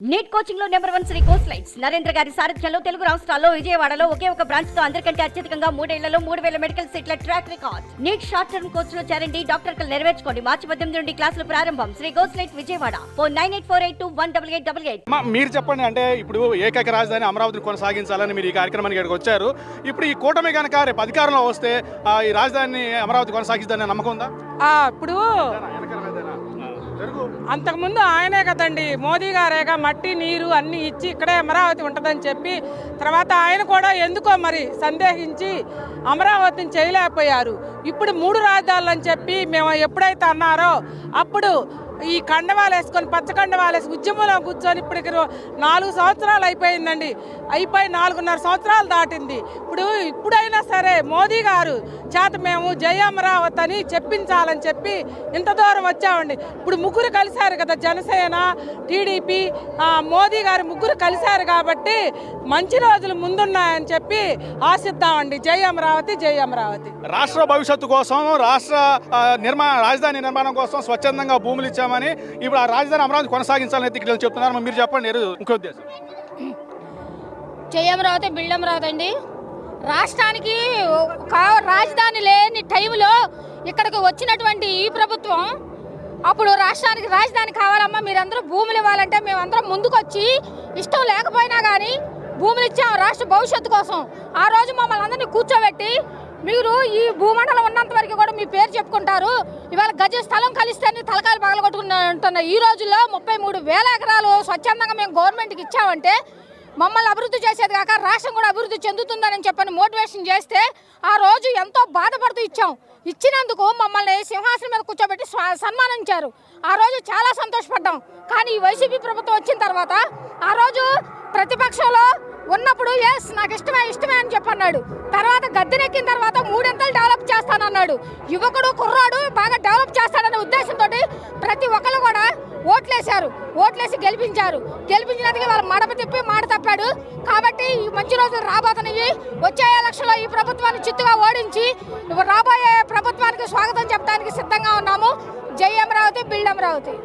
Neat కోచింగ్లో number one Sri course lights Narendra గారి సారథ్యంలో తెలుగు రాష్ట్రాల్లో విజయవాడలో ఒకే ఒక బ్రాంచ్తో అందరికంటే అత్యధికంగా మూడేళ్ళలో మూడు వేల మెడికల్ సీట్ల track record NEET short term కోర్స్లో చేరండి డాక్టర్ కలు నెరవేర్చుకోండి. మార్చి పద్దెనిమిది నుండి క్లాసులు ప్రారంభం. Sri course light Vijayawada. Four nine eight four eight two one double eight double eight. మీరు చెప్పండి అంటే ఇప్పుడు ఏకైక రాజధాని అమరావతిని కొనసాగించాలని మీరు ఈ కార్యక్రమానికి ఇక్కడికి వచ్చారు. ఇప్పుడు ఈ కూటమి కనుక రేపు అధికారంలో వస్తే ఆ, ఈ రాజధానిని అమరావతి కొనసాగిస్తుందనే నమ్మకం ఉందా? ఆ, ఇప్పుడు అంతకుముందు ఆయనే కదండి మోదీ గారేగా మట్టి నీరు అన్ని ఇచ్చి ఇక్కడే అమరావతి ఉంటుందని చెప్పి తర్వాత ఆయన కూడా ఎందుకో మరి సందేహించి అమరావతిని చేయలేకపోయారు. ఇప్పుడు మూడు రాజధానులు అని చెప్పి మేము ఎప్పుడైతే అన్నారో అప్పుడు ఈ కండవాలు వేసుకొని పచ్చ కండవాలు వేసి ఉద్యమంలో కూర్చొని ఇప్పటికి రో- నాలుగు సంవత్సరాలు అయిపోయిందండి. అయిపోయి నాలుగున్నర సంవత్సరాలు దాటింది. ఇప్పుడు ఇప్పుడైనా సరే మోదీ గారు చేత మేము జయ అమరావతి అని చెప్పించాలని చెప్పి ఇంత దూరం వచ్చామండి. ఇప్పుడు ముగ్గురు కలిశారు కదా జనసేన టీడీపీ మోదీ గారు ముగ్గురు కలిశారు కాబట్టి మంచి రోజులు ముందున్నాయని చెప్పి ఆశిద్దామండి. జై అమరావతి జై అమరావతి. రాష్ట్ర భవిష్యత్తు కోసం రాష్ట్ర నిర్మాణ రాజధాని నిర్మాణం కోసం స్వచ్ఛందంగా భూములు చేద్దామని ఇప్పుడు ఆ రాజధాని అమరావతి కొనసాగించాలని ఇక్కడ చెప్తున్నారు. మీరు చెప్పండి ఏదో ముఖ్య ఉద్దేశం. రావతే బిల్డం అండి రాష్ట్రానికి రాజధాని లేని టైంలో ఇక్కడికి వచ్చినటువంటి ఈ ప్రభుత్వం అప్పుడు రాష్ట్రానికి రాజధాని కావాలమ్మా మీరందరూ భూములు ఇవ్వాలంటే మేమందరం ముందుకొచ్చి ఇష్టం లేకపోయినా కానీ భూములు ఇచ్చాం రాష్ట్ర భవిష్యత్తు కోసం. ఆ రోజు మమ్మల్ని అందరినీ కూర్చోబెట్టి మీరు ఈ భూమండలం ఉన్నంత వరకు కూడా మీ పేరు చెప్పుకుంటారు. ఇవాళ గజ స్థలం కలిస్తేనే తలకాయలు పగలగొట్టుకుంటున్న ఈ రోజుల్లో ముప్పై మూడు వేల ఎకరాలు స్వచ్ఛందంగా మేము గవర్నమెంట్కి ఇచ్చామంటే మమ్మల్ని అభివృద్ధి చేసేది కాక రాష్ట్రం కూడా అభివృద్ధి చెందుతుందని చెప్పని మోటివేషన్ చేస్తే ఆ రోజు ఎంతో బాధపడుతూ ఇచ్చాం. ఇచ్చినందుకు మమ్మల్ని సింహాసనం మీద కూర్చోబెట్టి సన్మానించారు. ఆ రోజు చాలా సంతోషపడ్డాం. కానీ ఈ వైసీపీ ప్రభుత్వం వచ్చిన తర్వాత ఆ రోజు ప్రతిపక్షంలో ఉన్నప్పుడు ఎస్ నాకు ఇష్టమే ఇష్టమే అని చెప్పన్నాడు. తర్వాత గద్దెనెక్కిన తర్వాత మూడింతలు డెవలప్ యువకుడు కుర్రాడు బాగా డెవలప్ చేస్తాడనే ఉద్దేశంతో ప్రతి ఒక్కరు కూడా ఓట్లేశారు. ఓట్లేసి గెలిపించారు. గెలిపించినందుకు వాళ్ళ మడమ తిప్పి మాట తప్పాడు. కాబట్టి ఈ మంచి రోజులు రాబోతున్నాయి వచ్చే ఎలక్షన్లో ఈ ప్రభుత్వాన్ని చిత్తుగా ఓడించి రాబోయే ప్రభుత్వానికి స్వాగతం చెప్పడానికి సిద్ధంగా ఉన్నాము. జై అమరావతి బిల్డ్ అమరావతి.